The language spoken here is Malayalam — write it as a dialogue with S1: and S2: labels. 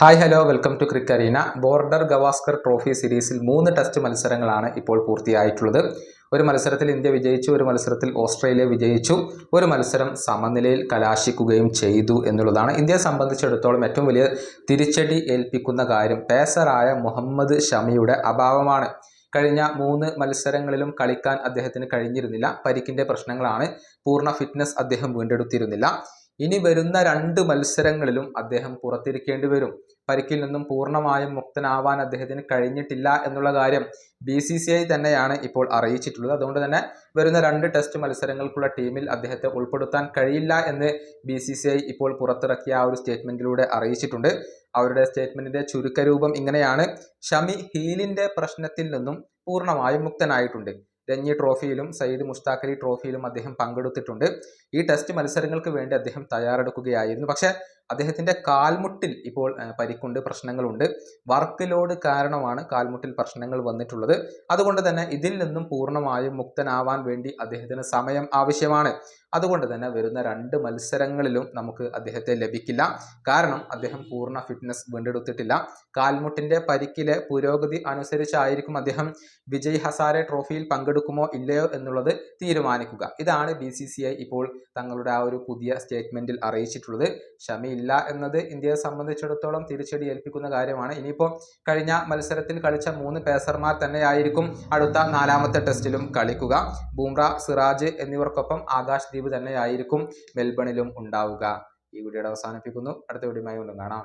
S1: ഹായ് ഹലോ വെൽക്കം ടു ക്രിക്കറീന ബോർഡർ ഗവാസ്കർ ട്രോഫി സീരീസിൽ മൂന്ന് ടെസ്റ്റ് മത്സരങ്ങളാണ് ഇപ്പോൾ പൂർത്തിയായിട്ടുള്ളത്. ഒരു മത്സരത്തിൽ ഇന്ത്യ വിജയിച്ചു ഒരു മത്സരത്തിൽ ഓസ്ട്രേലിയ വിജയിച്ചു. ഒരു മത്സരം സമനിലയിൽ കലാശിക്കുകയും ചെയ്തു എന്നുള്ളതാണ്. ഇന്ത്യയെ സംബന്ധിച്ചിടത്തോളം ഏറ്റവും വലിയ തിരിച്ചടി ഏൽപ്പിക്കുന്ന കാര്യം പേസറായ മുഹമ്മദ് ഷമിയുടെ അഭാവമാണ്. കഴിഞ്ഞ മൂന്ന് മത്സരങ്ങളിലും കളിക്കാൻ അദ്ദേഹത്തിന് കഴിഞ്ഞിരുന്നില്ല. പരിക്കിന്റെ പ്രശ്നങ്ങളാണ്. പൂർണ ഫിറ്റ്നസ് അദ്ദേഹം വീണ്ടെടുത്തിരുന്നില്ല. ഇനി വരുന്ന രണ്ട് മത്സരങ്ങളിലും അദ്ദേഹം പുറത്തിരിക്കേണ്ടി വരും. പരിക്കിൽ നിന്നും പൂർണമായും മുക്തനാവാൻ അദ്ദേഹത്തിന് കഴിഞ്ഞിട്ടില്ല എന്നുള്ള കാര്യം ബി സി സി ഐ തന്നെയാണ് ഇപ്പോൾ അറിയിച്ചിട്ടുള്ളത്. അതുകൊണ്ട് തന്നെ വരുന്ന രണ്ട് ടെസ്റ്റ് മത്സരങ്ങൾക്കുള്ള ടീമിൽ അദ്ദേഹത്തെ ഉൾപ്പെടുത്താൻ കഴിയില്ല എന്ന് ബി സി സി ഐ ഇപ്പോൾ പുറത്തിറക്കിയ ആ ഒരു സ്റ്റേറ്റ്മെന്റിലൂടെ അറിയിച്ചിട്ടുണ്ട്. അവരുടെ സ്റ്റേറ്റ്മെന്റിന്റെ ചുരുക്കരൂപം ഇങ്ങനെയാണ്. ഷമി ഹീലിന്റെ പ്രശ്നത്തിൽ നിന്നും പൂർണമായും മുക്തനായിട്ടുണ്ട്. രഞ്ജി ട്രോഫിയിലും സയ്യിദ് മുഷ്താഖലി ട്രോഫിയിലും അദ്ദേഹം പങ്കെടുത്തിട്ടുണ്ട്. ഈ ടെസ്റ്റ് മത്സരങ്ങൾക്ക് വേണ്ടി അദ്ദേഹം തയ്യാറെടുക്കുകയായിരുന്നു. പക്ഷേ അദ്ദേഹത്തിന്റെ കാൽമുട്ടിൽ ഇപ്പോൾ പരിക്കുണ്ട് പ്രശ്നങ്ങളുണ്ട്. വർക്ക് ലോഡ് കാരണമാണ് കാൽമുട്ടിൽ പ്രശ്നങ്ങൾ വന്നിട്ടുള്ളത്. അതുകൊണ്ട് തന്നെ ഇതിൽ നിന്നും പൂർണമായും മുക്തനാവാൻ വേണ്ടി അദ്ദേഹത്തിന് സമയം ആവശ്യമാണ്. അതുകൊണ്ട് തന്നെ വരുന്ന രണ്ട് മത്സരങ്ങളിലും നമുക്ക് അദ്ദേഹത്തെ ലഭിക്കില്ല. കാരണം അദ്ദേഹം പൂർണ ഫിറ്റ്നസ് വീണ്ടെടുത്തിട്ടില്ല. കാൽമുട്ടിന്റെ പരിക്കിലെ പുരോഗതി അനുസരിച്ചായിരിക്കും അദ്ദേഹം വിജയ് ഹസാരെ ട്രോഫിയിൽ പങ്കെടുക്കുമോ ഇല്ലയോ എന്നുള്ളത് തീരുമാനിക്കുക. ഇതാണ് ബി ഇപ്പോൾ തങ്ങളുടെ ആ ഒരു പുതിയ സ്റ്റേറ്റ്മെന്റിൽ അറിയിച്ചിട്ടുള്ളത്. ക്ഷമയില്ല എന്നത് ഇന്ത്യയെ സംബന്ധിച്ചിടത്തോളം തിരിച്ചടി ഏൽപ്പിക്കുന്ന കാര്യമാണ്. ഇനിയിപ്പോൾ കഴിഞ്ഞ മത്സരത്തിൽ കളിച്ച മൂന്ന് പേസർമാർ തന്നെയായിരിക്കും അടുത്ത നാലാമത്തെ ടെസ്റ്റിലും കളിക്കുക. ബൂംറ സിറാജ് എന്നിവർക്കൊപ്പം ആകാശ് ദീപ് തന്നെയായിരിക്കും മെൽബണിലും ഉണ്ടാവുക. ഈ വീഡിയോയുടെ അവസാനിപ്പിക്കുന്നു. അടുത്ത വീഡിയോയുമായി വീണ്ടും കാണാം.